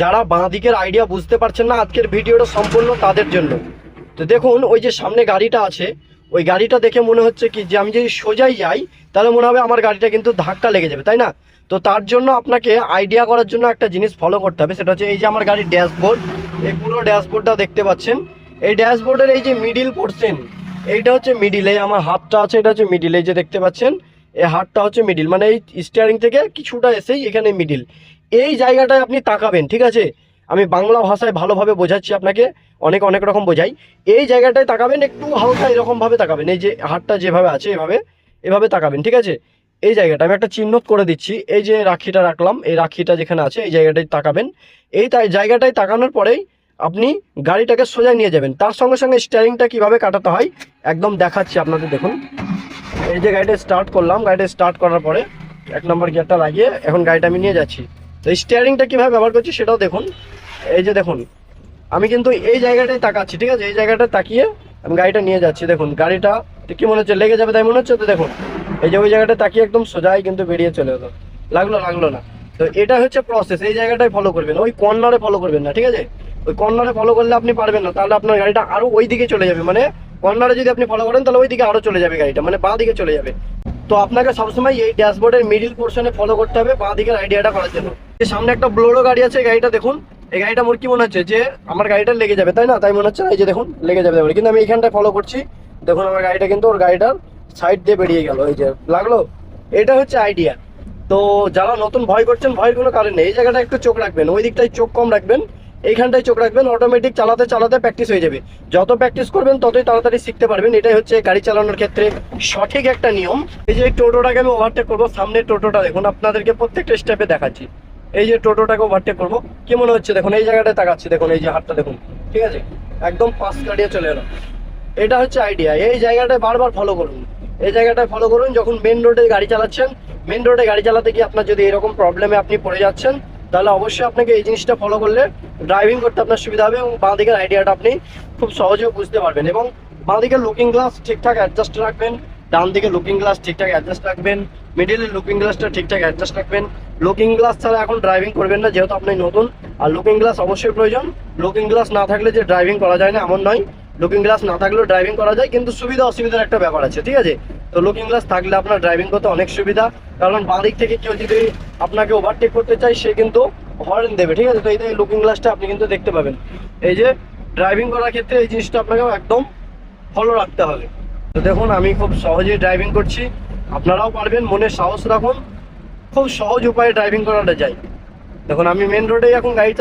যারা বাঁ দিকের আইডিয়া বুঝতে পারছেন না, আজকের ভিডিওটা সম্পূর্ণ তাদের জন্য। তো দেখুন, ওই যে সামনে গাড়িটা আছে, ওই গাড়িটা দেখে মনে হচ্ছে কি, যে আমি যদি সোজাই যাই, তাহলে মনে হবে আমার গাড়িটা কিন্তু ধাক্কা লেগে যাবে, তাই না? তো তার জন্য আপনাকে আইডিয়া করার জন্য একটা জিনিস ফলো করতে হবে, সেটা হচ্ছে এই যে আমার গাড়ির ড্যাশবোর্ড এই পুরো ড্যাশবোর্ডটা দেখতে পাচ্ছেন। এই ড্যাশবোর্ডের এই যে মিডিল পোর্শন এইটা হচ্ছে মিডিল এই আমার হাতটা আছে, এটা হচ্ছে মিডিল এই যে দেখতে পাচ্ছেন, এই হাতটা হচ্ছে মিডিল মানে এই স্টিয়ারিং থেকে কিছুটা এসেই এখানে মিডিল এই জায়গাটায় আপনি তাকাবেন, ঠিক আছে? আমি বাংলা ভাষায় ভালোভাবে বোঝাচ্ছি আপনাকে, অনেক অনেক রকম বোঝাই। এই জায়গাটায় তাকাবেন, একটু হালকা এরকমভাবে তাকাবেন, এই যে হাতটা যেভাবে আছে এভাবে এভাবে তাকাবেন, ঠিক আছে? এই জায়গাটা, আমি একটা চিহ্ন করে দিচ্ছি, এই যে রাখিটা রাখলাম, এই রাখিটা যেখানে আছে, এই জায়গাটায় তাকাবেন। এই জায়গাটায় তাকানোর পরেই আপনি গাড়িটাকে সোজা নিয়ে যাবেন, তার সঙ্গে সঙ্গে স্টিয়ারিংটা কীভাবে কাটাতে হয়, একদম দেখাচ্ছি আপনাদের, দেখুন। এই যে গাড়িটা স্টার্ট করলাম, গাড়িটা স্টার্ট করার পরে এক নম্বর গিয়ারটা লাগিয়ে এখন গাড়িটা আমি নিয়ে যাচ্ছি। তো স্টিয়ারিংটা কীভাবে ব্যবহার করছি সেটাও দেখুন। এই যে দেখুন, আমি কিন্তু এই জায়গাটায় তাকাচ্ছি, ঠিক আছে? এই জায়গাটায় তাকিয়ে আমি গাড়িটা নিয়ে যাচ্ছি। দেখুন, গাড়িটা কি মনে হচ্ছে, লেগে যাবে তাই মনে হচ্ছে? তো দেখুন, এই যে ওই জায়গাটা তাকিয়ে একদম সোজাই কিন্তু বেরিয়ে চলে এলো। লাগল লাগল না। তো এটা হচ্ছে প্রসেস এই জায়গাটায় ফলো করবেন। ওই কর্নারে ফলো করবেন না, ঠিক আছে? ওই কর্নারে ফলো করলে আপনি পারবেন না, তাহলে আপনার গাড়িটা আরও ওই দিকে চলে যাবে। মানে কর্নারে যদি আপনি ফলো করেন, তাহলে ওই দিকে আরও চলে যাবে গাড়িটা মানে বাঁ দিকে চলে যাবে। তো আপনাকে সবসময় এই ড্যাশবোর্ডের মিডিল পোর্শনে ফলো করতে হবে, বাঁ দিকের আইডিয়াটা করার জন্য। সামনে একটা ব্লোরো গাড়ি আছে গাড়িটা দেখুন। এই গাড়িটা মোর কি মনে হচ্ছে যে আমার গাড়িটা লেগে যাবে, তাই না? তাই মনে হচ্ছে এই যে দেখুন, লেগে যাবে। কিন্তু আমি এখানটায় ফলো করছি। দেখুন, আমার গাড়িটা কিন্তু ওর গাড়িটার সাইড দিয়ে বেরিয়ে গেল। এই যে, লাগল? এটা হচ্ছে আইডিয়া তো যারা নতুন ভয় করছেন, ভয়ের কোনো কারণ নেই। এই জায়গাটা একটু চোখ রাখবেন। ওই দিকটায় চোখ কম রাখবেন। এইখানটায় চোখ রাখবেন। অটোমেটিক চালাতে চালাতে প্র্যাকটিস হয়ে যাবে। যত প্র্যাকটিস করবেন, ততই তাড়াতাড়ি শিখতে পারবেন। এটাই হচ্ছে গাড়ি চালানোর ক্ষেত্রে সঠিক একটা নিয়ম। এই যে টোটোটাকে আমি ওভারটেক করব সামনে টোটোটা দেখুন, আপনাদেরকে প্রত্যেকটা স্টেপে দেখাচ্ছি। এই যে টোটোটাকে ওভারটেক করব। কি মনে হচ্ছে? দেখুন, এই জায়গাটায় তাকাচ্ছি। দেখুন, এই যে হাতটা দেখুন। ঠিক আছে? একদম পাশ কাটিয়ে চলে এলো এটা হচ্ছে আইডিয়া এই জায়গাটায় বারবার ফলো করুন। এই জায়গাটায় ফলো করুন। যখন মেন রোডে গাড়ি চালাচ্ছেন মেন রোডে গাড়ি চালাতে গিয়ে আপনার যদি এরকম প্রবলেমে আপনি পড়ে যাচ্ছেন, তাহলে অবশ্যই আপনাকে এই জিনিসটা ফলো করলে ড্রাইভিং করতে আপনার সুবিধা হবে এবং বাঁ দিকের আইডিয়াটা আপনি খুব সহজেও বুঝতে পারবেন এবং বাঁ দিকের লুকিং গ্লাস ঠিকঠাক অ্যাডজাস্ট রাখবেন, ডান দিকে লুকিং গ্লাস ঠিকঠাক অ্যাডজাস্ট রাখবেন মিডিলের লুকিং গ্লাসটা ঠিকঠাক অ্যাডজাস্ট রাখবেন। লুকিং গ্লাস ছাড়া এখন ড্রাইভিং করবেন না, যেহেতু আপনি নতুন। আর লুকিং গ্লাস অবশ্যই প্রয়োজন। লুকিং গ্লাস না থাকলে যে ড্রাইভিং করা যায় না, এমন নয়। লুকিং গ্লাস না থাকলেও ড্রাইভিং করা যায়, কিন্তু সুবিধা অসুবিধার একটা ব্যাপার আছে, ঠিক আছে? তো লুকিং গ্লাস থাকলে আপনার ড্রাইভিং করতে অনেক সুবিধা। কারণ বাঁ দিক থেকে কেউ যদি আপনাকে ওভারটেক করতে চায়, সে কিন্তু হর্ন দেবে, ঠিক আছে? তো এই লুকিং গ্লাসটা আপনি কিন্তু দেখতে পাবেন। এই যে ড্রাইভিং করার ক্ষেত্রে এই জিনিসটা আপনাকে একদম ফলো রাখতে হবে। তো দেখুন, আমি খুব সহজেই ড্রাইভিং করছি। আপনারাও পারবেন মনে সাহস রাখুন। খুব সহজ উপায়ে ড্রাইভিং করাটা যায়। দেখুন আমি মেন রোডে এখন গাড়ি